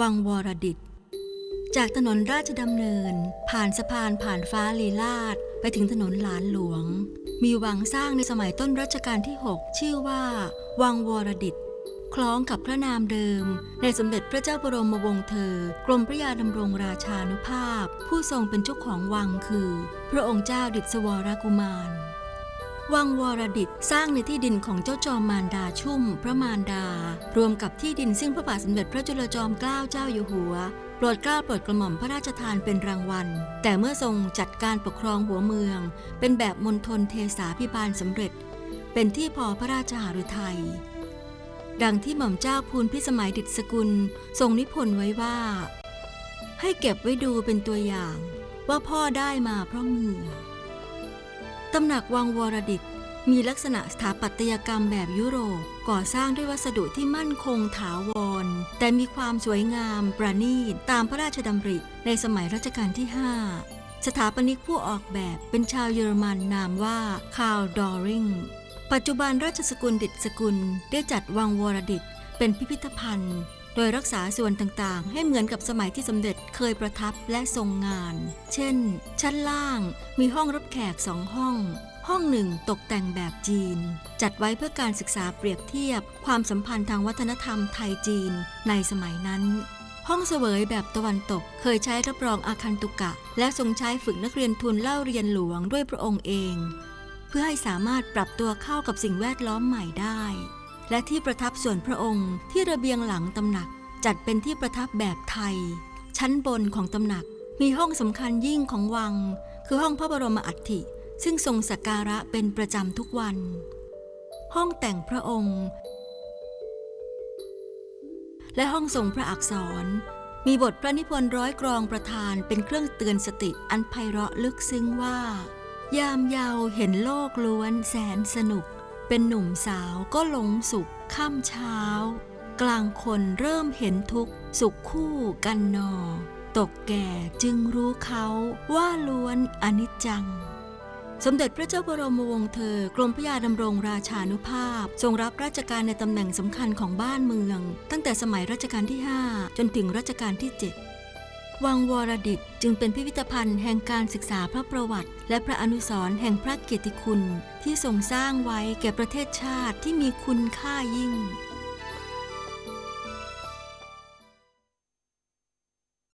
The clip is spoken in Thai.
วังวรดิต จากถนนราชดำเนิน ผ่านสะพานผ่านฟ้าลีลาดไปถึงถนนหลานหลวง มีวังสร้างในสมัยต้นรัชกาลที่ 6 ชื่อว่า วังวรดิต คล้องกับพระนามเดิม ในสมเด็จพระเจ้าบรมวงศ์เธอ กรมพระยาดำรงราชานุภาพ ผู้ทรงเป็นเจ้าของวังคือ พระองค์เจ้าดิศวรกุมาร วังวรดิตสร้างในที่ดินของเจ้าจอมมารดาชุ่ม พระมารดา รวมกับที่ดินซึ่งพระบาทสมเด็จพระจุลจอมเกล้าเจ้าอยู่หัวโปรดเกล้าโปรดกระหม่อมพระราชทานเป็นรางวัล แต่เมื่อทรงจัดการปกครองหัวเมือง เป็นแบบมณฑลเทสาพิบาลสำเร็จ เป็นที่พอพระราชหฤทัยดังที่หม่อมเจ้าพูนพิสมัยดิษสกุลทรงนิพนธ์ไว้ว่า ให้เก็บไว้ดูเป็นตัวอย่าง ว่าพ่อได้มาเพราะเหงื่อ ตำหนักวังวรดิตมีลักษณะสถาปัตยกรรมแบบยุโรป ก่อสร้างด้วยวัสดุที่มั่นคงถาวร แต่มีความสวยงามประณีตตามพระราชดำริในสมัยรัชกาลที่ 5 สถาปนิกผู้ออกแบบเป็นชาวเยอรมันนามว่าคาร์ลดอริง ปัจจุบันราชสกุลดิษสกุลได้จัดวังวรดิตเป็นพิพิธภัณฑ์ โดยรักษาส่วนต่างๆ ให้เหมือนกับสมัยที่สมเด็จเคยประทับและทรงงาน เช่น ชั้นล่างมีห้องรับแขกสองห้อง ห้องหนึ่งตกแต่งแบบจีน จัดไว้เพื่อการศึกษาเปรียบเทียบ ความสัมพันธ์ทางวัฒนธรรมไทยจีนในสมัยนั้น ห้องเสวยแบบตะวันตกเคยใช้รับรองอาคันตุกะ และทรงใช้ฝึกนักเรียนทุนเล่าเรียนหลวงด้วยพระองค์เอง เพื่อให้สามารถปรับตัวเข้ากับสิ่งแวดล้อมใหม่ได้ และที่ประทับส่วนพระองค์ที่ระเบียงหลังตำหนักจัดเป็นที่ประทับแบบไทย ชั้นบนของตำหนักมีห้องสำคัญยิ่งของวัง คือห้องพระบรมอัฐิซึ่งทรงสักการะเป็นประจำทุกวัน ห้องแต่งพระองค์ และห้องทรงพระอักษร มีบทพระนิพนธ์ร้อยกรองประธานเป็นเครื่องเตือนสติอันไพเราะลึกซึ้งว่า ยามเยาวเห็นโลกล้วนแสนสนุก เป็นหนุ่มสาวก็หลงสุขค่ำเช้า กลางคนเริ่มเห็นทุกข์สุขคู่กันนอ ตกแก่จึงรู้เขาว่าล้วนอนิจจัง สมเด็จพระเจ้าบรมวงศ์เธอกรมพระยาดำรงราชานุภาพ ทรงรับราชการในตำแหน่งสำคัญของบ้านเมือง ตั้งแต่สมัยรัชกาลที่ 5 จนถึงรัชกาลที่ 7 วังวรดิตจึงเป็นพิพิธภัณฑ์แห่งการศึกษาพระประวัติ และพระอนุสรณ์แห่งพระเกียรติคุณ ที่ทรงสร้างไว้แก่ประเทศชาติที่มีคุณค่ายิ่ง